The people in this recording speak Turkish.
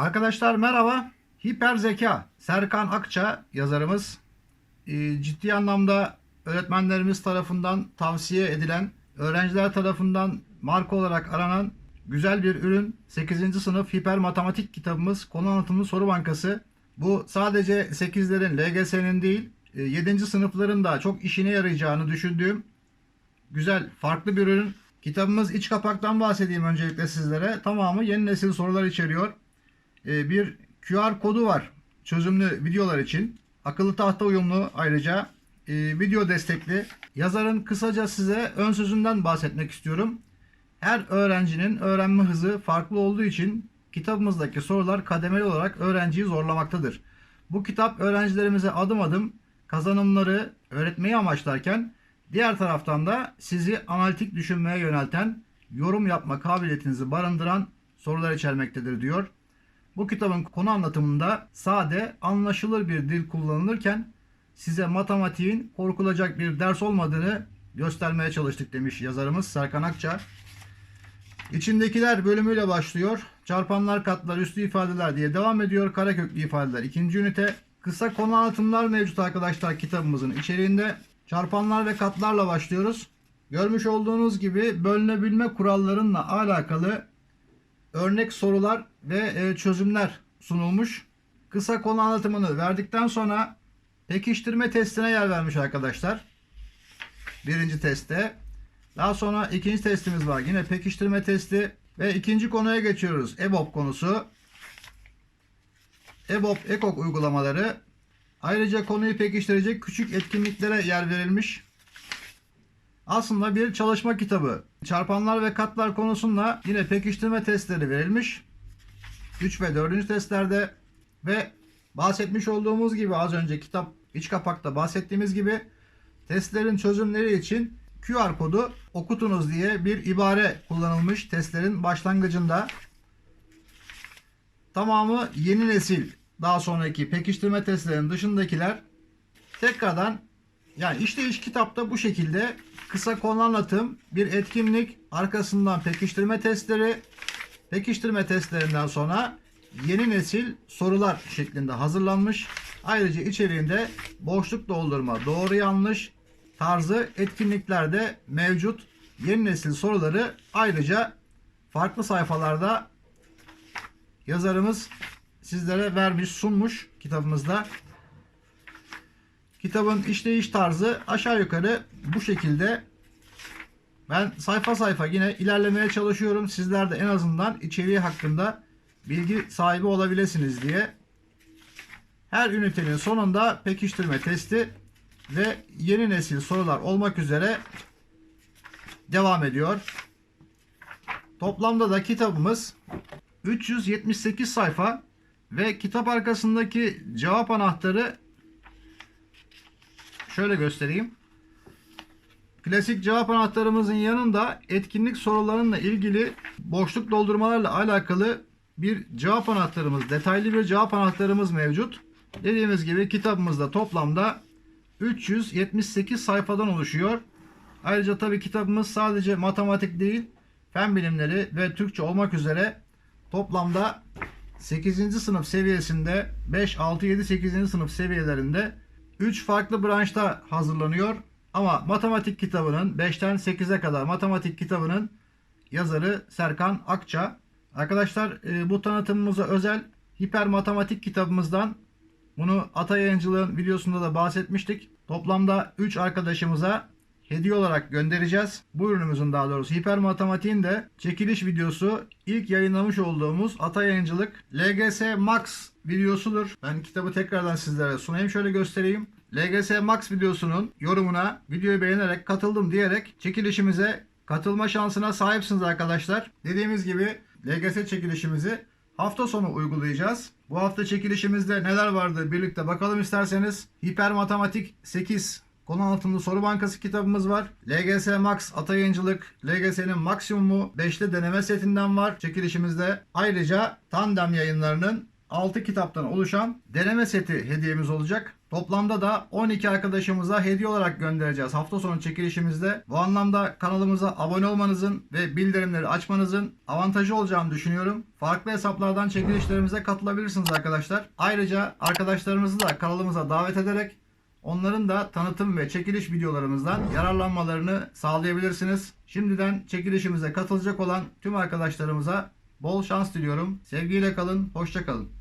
Arkadaşlar merhaba. Hiper Zeka Serkan Akça yazarımız e, ciddi anlamda öğretmenlerimiz tarafından tavsiye edilen, öğrenciler tarafından marka olarak aranan güzel bir ürün. 8. sınıf hiper matematik kitabımız konu anlatımlı soru bankası. Bu sadece 8'lerin, LGS'nin değil 7. sınıfların da çok işine yarayacağını düşündüğüm güzel, farklı bir ürün. Kitabımız iç kapaktan bahsedeyim öncelikle sizlere. Tamamı yeni nesil sorular içeriyor. Ee, bir QR kodu var çözümlü videolar için. Akıllı tahta uyumlu ayrıca e, video destekli. Yazarın kısaca size ön sözünden bahsetmek istiyorum. Her öğrencinin öğrenme hızı farklı olduğu için kitabımızdaki sorular kademeli olarak öğrenciyi zorlamaktadır. Bu kitap öğrencilerimize adım adım kazanımları öğretmeyi amaçlarken diğer taraftan da sizi analitik düşünmeye yönelten, yorum yapma kabiliyetinizi barındıran sorular içermektedir diyor. Bu kitabın konu anlatımında sade, anlaşılır bir dil kullanılırken size matematiğin korkulacak bir ders olmadığını göstermeye çalıştık demiş yazarımız Serkan Akça. İçindekiler bölümüyle başlıyor. Çarpanlar, katlar, üslü ifadeler diye devam ediyor. Kareköklü ifadeler ikinci ünite. Kısa konu anlatımlar mevcut arkadaşlar kitabımızın içeriğinde. Çarpanlar ve katlarla başlıyoruz. Görmüş olduğunuz gibi bölünebilme kurallarıyla alakalı örnek sorular ve e, çözümler sunulmuş. Kısa konu anlatımını verdikten sonra pekiştirme testine yer vermiş arkadaşlar. Birinci testte. Daha sonra ikinci testimiz var. Yine pekiştirme testi ve ikinci konuya geçiyoruz. EBOB konusu. EBOB EKOK uygulamaları. Ayrıca konuyu pekiştirecek küçük etkinliklere yer verilmiş. Aslında bir çalışma kitabı. Çarpanlar ve katlar konusunda yine pekiştirme testleri verilmiş. 3 ve 4. testlerde ve bahsetmiş olduğumuz gibi az önce kitap iç kapakta bahsettiğimiz gibi testlerin çözümleri için QR kodu okutunuz diye bir ibare kullanılmış testlerin başlangıcında. Tamamı yeni nesil daha sonraki pekiştirme testlerinin dışındakiler tekrardan yani işte iş kitapta bu şekilde kısa konu anlatım, bir etkinlik, arkasından pekiştirme testleri, pekiştirme testlerinden sonra yeni nesil sorular şeklinde hazırlanmış. Ayrıca içeriğinde boşluk doldurma, doğru yanlış tarzı etkinlikler de mevcut. Yeni nesil soruları ayrıca farklı sayfalarda yazarımız sizlere vermiş, sunmuş kitabımızda. Kitabın işleyiş tarzı aşağı yukarı bu şekilde. Ben sayfa sayfa yine ilerlemeye çalışıyorum. Sizler de en azından içeriği hakkında bilgi sahibi olabilirsiniz diye. Her ünitenin sonunda pekiştirme testi ve yeni nesil sorular olmak üzere devam ediyor. Toplamda da kitabımız 378 sayfa ve kitap arkasındaki cevap anahtarı şöyle göstereyim. Klasik cevap anahtarımızın yanında etkinlik sorularıyla ilgili boşluk doldurmalarla alakalı bir cevap anahtarımız, detaylı bir cevap anahtarımız mevcut. Dediğimiz gibi kitabımızda toplamda 378 sayfadan oluşuyor. Ayrıca tabi kitabımız sadece matematik değil, fen bilimleri ve Türkçe olmak üzere toplamda 8. sınıf seviyesinde 5, 6, 7, 8. sınıf seviyelerinde 3 farklı branşta hazırlanıyor. Ama matematik kitabının 5'ten 8'e kadar matematik kitabının yazarı Serkan Akça. Arkadaşlar e, bu tanıtımımıza özel hiper matematik kitabımızdan bunu Ata Yayıncılığın videosunda da bahsetmiştik. Toplamda 3 arkadaşımıza hediye olarak göndereceğiz. Bu ürünümüzün daha doğrusu hiper matematiğin de çekiliş videosu ilk yayınlamış olduğumuz Ata Yayıncılık LGS Max videosudur. Ben kitabı tekrardan sizlere sunayım şöyle göstereyim. LGS Max videosunun yorumuna videoyu beğenerek katıldım diyerek çekilişimize katılma şansına sahipsiniz arkadaşlar. Dediğimiz gibi LGS çekilişimizi hafta sonu uygulayacağız. Bu hafta çekilişimizde neler vardı birlikte bakalım isterseniz. Hiper Matematik 8 Konu anlatımlı soru bankası kitabımız var. LGS Max Atayıncılık, LGS'nin maksimumu 5'li deneme setinden var çekilişimizde. Ayrıca Tandem yayınlarının 6 kitaptan oluşan deneme seti hediyemiz olacak. Toplamda da 12 arkadaşımıza hediye olarak göndereceğiz hafta sonu çekilişimizde. Bu anlamda kanalımıza abone olmanızın ve bildirimleri açmanızın avantajı olacağını düşünüyorum. Farklı hesaplardan çekilişlerimize katılabilirsiniz arkadaşlar. Ayrıca arkadaşlarımızı da kanalımıza davet ederek onların da tanıtım ve çekiliş videolarımızdan yararlanmalarını sağlayabilirsiniz. Şimdiden çekilişimize katılacak olan tüm arkadaşlarımıza bol şans diliyorum. Sevgiyle kalın, hoşça kalın.